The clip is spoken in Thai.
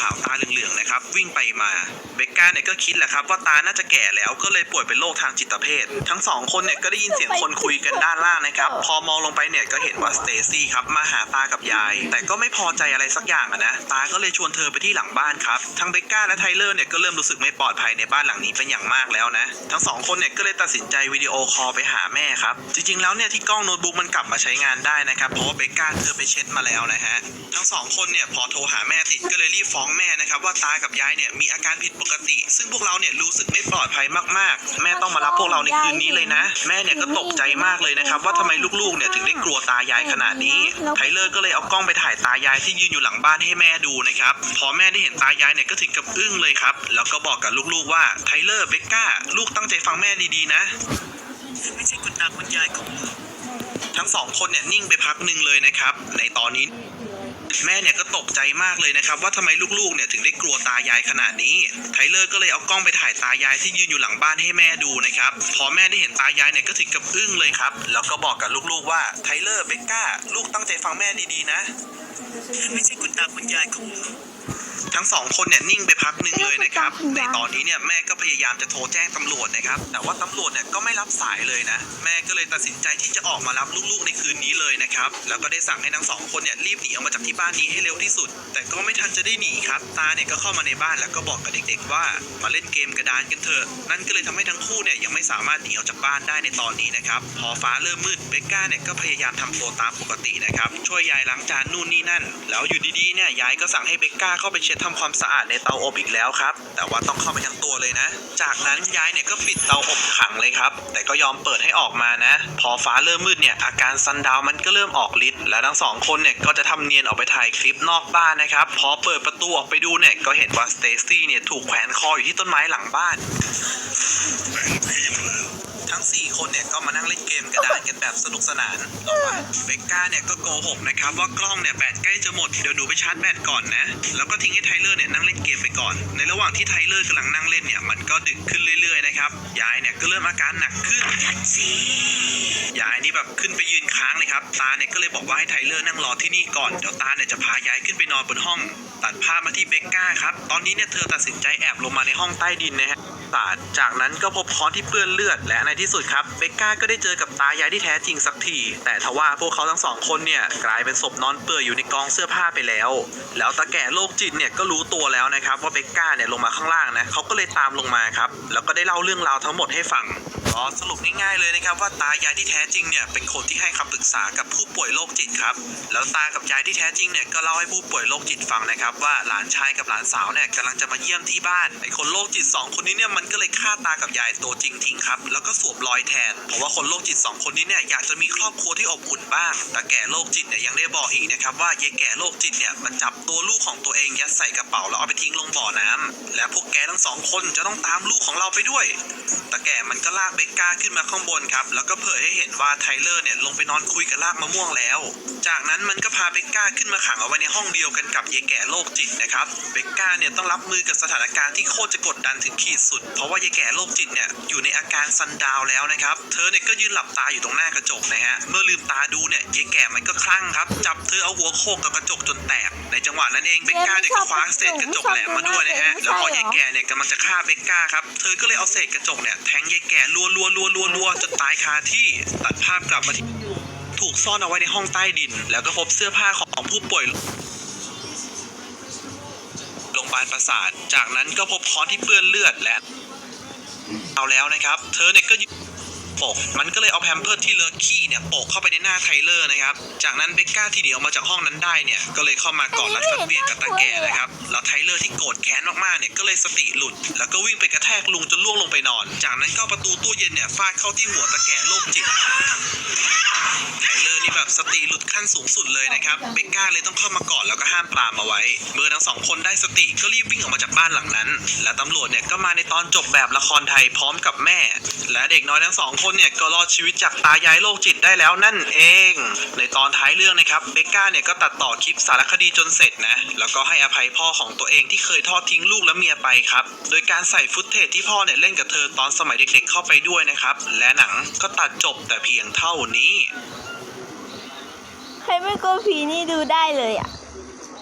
ขาวๆตาเหลืองๆนะครับ วิ่งไปมาเบกก้าเนี่ยก็คิดแหละครับว่าตาน่าจะแก่แล้วก็เลยป่วยเป็นโรคทางจิตเภท ทั้งสองคนเนี่ยก็ได้ยินเสียงคนคุยกันด้านล่างนะครับ พอมองลงไปเนี่ยก็เห็นว่าสเตซี่ครับมาหาตากับยาย แต่ก็ไม่พอใจอะไรสักอย่างอะนะตาก็เลยชวนเธอไปที่หลังบ้านครับทั้งเบกก้าและไทเลอร์เนี่ยก็เริ่มรู้สึกไม่ปลอดภัยในบ้านหลังนี้เป็นอย่างมากแล้วนะ ทั้งสองคนเนี่ยก็เลยตัดสินใจวิดีโอคอลไปหาแม่ครับจริงๆแล้วเนี่ยที่กล้องโน้ตบุ๊กมันกลับมาใช้งานได้นะครับเพราะว่าเบกก้าเธอไปเช็ดมาแล้วนะฮะทั้งสองคนเนี่ยพอโทรหาแม่ติดก็เลยรีบฟ้องแม่นะครับว่าตากับยายเนี่ยมีอาการผิดปกติ ซึ่งพวกเราเนี่ยรู้สึกไม่ปลอดภัยมากๆ แม่ต้องมารับพวกเราในคืนนี้เลยนะ แม่เนี่ยก็ตกใจมากเลยนะครับ ว่าทำไมลูกๆเนี่ยถึงได้กลัวตายายขนาดนี้ไทเลอร์ก็เลยเอากล้องไปถ่ายตายายที่ยืนอยู่หลังบ้านให้แม่ดูนะครับพอแม่ได้เห็นตายายเนี่ยก็ถึงกับอึ้งเลยครับ แล้วก็บอกกับลูกๆว่าไทเลอร์เบกก้าลูกตั้งใจฟังแม่ดีๆนะไม่ใช่คุณตาคุณยายของลูกทั้งสองคนเนี่ยนิ่งไปพักหนึ่งเลยนะครับ ในตอนนี้ แม่เนี่ยก็ตกใจมากเลยนะครับว่าทำไมลูกๆเนี่ยถึงได้กลัวตายายขนาดนี้ไทเลอร์ก็เลยเอากล้องไปถ่ายตายายที่ยืนอยู่หลังบ้านให้แม่ดูนะครับพอแม่ได้เห็นตายายเนี่ยก็ถึงกับอึ้งเลยครับ แล้วก็บอกกับลูกๆว่าไทเลอร์เบกก้า ลูกตั้งใจฟังแม่ดีๆนะ ไม่ใช่คุณตาคุณยายของลู ทั้งสองคนเนี่ยนิ่งไปพักหนึ่งเลยนะครับ ในตอนนี้เนี่ยแม่ก็พยายามจะโทรแจ้งตำรวจนะครับ แต่ว่าตำรวจเนี่ยก็ไม่รับสายเลยนะ แม่ก็เลยตัดสินใจที่จะออกมารับลูกๆในคืนนี้เลยนะครับ แล้วก็ได้สั่งให้ทั้งสองคนเนี่ยรีบหนีออกมาจากที่บ้านนี้ให้เร็วที่สุด แต่ก็ไม่ทันจะได้หนีครับ ตาเนี่ยก็เข้ามาในบ้านแล้วก็บอกกับเด็กๆว่า มาเล่นเกมกระดานกันเถอะ นั่นก็เลยทำให้ทั้งคู่เนี่ยยังไม่สามารถหนีออกจากบ้านได้ในตอนนี้นะครับ พอฟ้าเริ่มมืดเบกก้าเนี่ยก็พยายามทำตัวตามปกตินะครับ ช่วยยายล้างจานนู่นนี่นั่น แล้วอยู่ดีๆเนี่ยยายก็สั่งให้เบกก้าเข้าไปเช็ดทำความสะอาดในเตาอบอีกแล้วครับ แต่ว่าต้องเข้าไปทั้งตัวเลยนะ จากนั้นยายเนี่ยก็ปิดเตาอบขังเลยครับ แต่ก็ยอมเปิดให้ออกมานะ พอฟ้าเริ่มมืดเนี่ยอาการซันดาวมันก็เริ่มออกฤทธิ์และทั้งสองคนเนี่ยก็จะทำเนียนออกไปถ่ายคลิปนอกบ้านนะครับ พอเปิดประตูออกไปดูเนี่ยก็เห็นว่าสเตซี่เนี่ยถูกแขวนคออยู่ที่ต้นไม้หลังบ้านทั้ง 4 คนเนี่ยก็มานั่งเล่นเกมกระดานกันแบบสนุกสนานระหว่างเบกก้าเนี่ยก็โกหกนะครับว่ากล้องเนี่ยแบตใกล้จะหมดเดี๋ยวหนูไปชาร์จแบตก่อนนะ แล้วก็ทิ้งให้ไทเลอร์เนี่ยนั่งเล่นเกมไปก่อน ในระหว่างที่ไทเลอร์กำลังนั่งเล่นเนี่ยมันก็ดึกขึ้นเรื่อยๆนะครับยายเนี่ยก็เริ่มอาการหนักขึ้นยายนี่แบบขึ้นไปยืนค้างเลยครับตาเนี่ยก็เลยบอกว่าให้ไทเลอร์นั่งรอที่นี่ก่อนเดี๋ยวตาเนี่ยจะพายายขึ้นไปนอนบนห้อง ตัดภาพมาที่เบกก้าครับตอนนี้เนี่ยเธอตัดสินใจแอบลงมาในห้องใต้ดินนะฮะศาสตร์จากนั้นก็พบค้อนที่เปื้อนเลือด และในที่สุดครับเบกก้าก็ได้เจอกับตายายที่แท้จริงสักที แต่ทว่าพวกเขาทั้งสองคนเนี่ยกลายเป็นศพนอนเปื่อยอยู่ในกองเสื้อผ้าไปแล้ว แล้วตาแก่โรคจิตเนี่ยก็รู้ตัวแล้วนะครับว่าเบกก้าเนี่ยลงมาข้างล่างนะเขาก็เลยตามลงมาครับแล้วก็ได้เล่าเรื่องราวทั้งหมดให้ฟัง ก็สรุปง่ายๆเลยนะครับว่าตายายที่แท้จริงเนี่ยเป็นคนที่ให้คำปรึกษากับผู้ป่วยโรคจิตครับ แล้วตากับยายที่แท้จริงเนี่ยก็เล่าให้ผู้ป่วยโรคจิตฟังนะครับว่าหลานชายกับหลานสาวเนี่ยกำลังจะมาเยี่ยมที่บ้านไอ้คนโรคจิตสองคนนี้เนี่ยมันก็เลยฆ่าตากับยายตัวจริงทิ้งครับแล้วก็สวมรอยแทนเพราะว่าคนโรคจิตสองคนนี้เนี่ยอยากจะมีครอบครัวที่อบอุ่นบ้างแต่แก่โรคจิตเนี่ยยังได้บอกอีกนะครับว่ายายแก่โรคจิตเนี่ยมันจับตัวลูกของตัวเองยัดใส่กระเป๋าแล้วเอาไปทิ้งลงบ่อน้ำ และพวกแกทั้งสองคนจะต้องตามลูกของเราไปด้วยตาแก่มันก็ลากเบกก้าขึ้นมาข้างบนครับ แล้วก็เผยให้เห็นว่าไทเลอร์เนี่ยลงไปนอนคุยกับลากมะม่วงแล้ว จากนั้นมันก็พาเบกก้าขึ้นมาขังเอาไว้ในห้องเดียวกันกับยายแก่โรคจิตนะครับ เบกก้าเนี่ยต้องรับมือกับสถานการณ์ที่โคตรจะกดดันถึงขีดสุด เพราะว่ายายแก่โรคจิตเนี่ยอยู่ใน การซันดาวน์แล้วนะครับ เธอเนี่ยก็ยืนหลับตาอยู่ตรงหน้ากระจกนะฮะ เมื่อลืมตาดูเนี่ยยายแก่มันก็คลั่งครับ จับเธอเอาหัวโขกกับกระจกจนแตก ในจังหวะนั้นเองเบกก้าเนี่ยก็คว้าเศษกระจกแหลมมาด้วยนะฮะ แล้วพอยายแก่เนี่ยกำลังจะฆ่าเบกก้าครับ เธอก็เลยเอาเศษกระจกเนี่ยแทงยายแก่รัวรัวรัวรัวรัวจนตายคาที่ ตัดภาพกลับมาที่ถูกซ่อนเอาไว้ในห้องใต้ดิน แล้วก็พบเสื้อผ้าของผู้ป่วยโรงพยาบาลประสาท จากนั้นก็พบค้อนที่เปื้อนเลือดและ เอาแล้วนะครับ เธอเนี่ยก็ยึดปกมันก็เลยเอาแพมเพิร์ที่เลอะขี้เนี่ยโปกเข้าไปในหน้าไทเลอร์นะครับ จากนั้นเบกก้าที่หนีออกมาจากห้องนั้นได้เนี่ยก็เลยเข้ามากอดรัดฟัดเวียนกับตาแก่นะครับ แล้วไทเลอร์ที่โกรธแค้นมากๆเนี่ยก็เลยสติหลุด แล้วก็วิ่งไปกระแทกลุงจนล่วงลงไปนอน จากนั้นก็เอาประตูตู้เย็นเนี่ยฟาดเข้าที่หัวตาแก่โรคจิตไทเลอร์ นี่แบบสติหลุดขั้นสูงสุดเลยนะครับเบกก้าเลยต้องเข้ามากอดแล้วก็ห้ามปรามเอาไว้ เมื่อทั้งสองคนได้สติก็รีบวิ่งออกมาจากบ้านหลังนั้น และตำรวจเนี่ยก็มาในตอนจบแบบละครไทยพร้อมกับแม่ และเด็กน้อยทั้งสองคนเนี่ยก็รอดชีวิตจากตายายโรคจิตได้แล้วนั่นเอง ในตอนท้ายเรื่องนะครับเบกก้าเนี่ยก็ตัดต่อคลิปสารคดีจนเสร็จนะแล้วก็ให้อภัยพ่อของตัวเองที่เคยทอดทิ้งลูกและเมียไปครับโดยการใส่ฟุตเทจที่พ่อเนี่ยเล่นกับเธอตอนสมัยเด็กๆเข้าไปด้วยนะครับและหนังก็ตัดจบแต่เพียงเท่านี้ใครไม่กลัวผีนี่ดูได้เลยอะ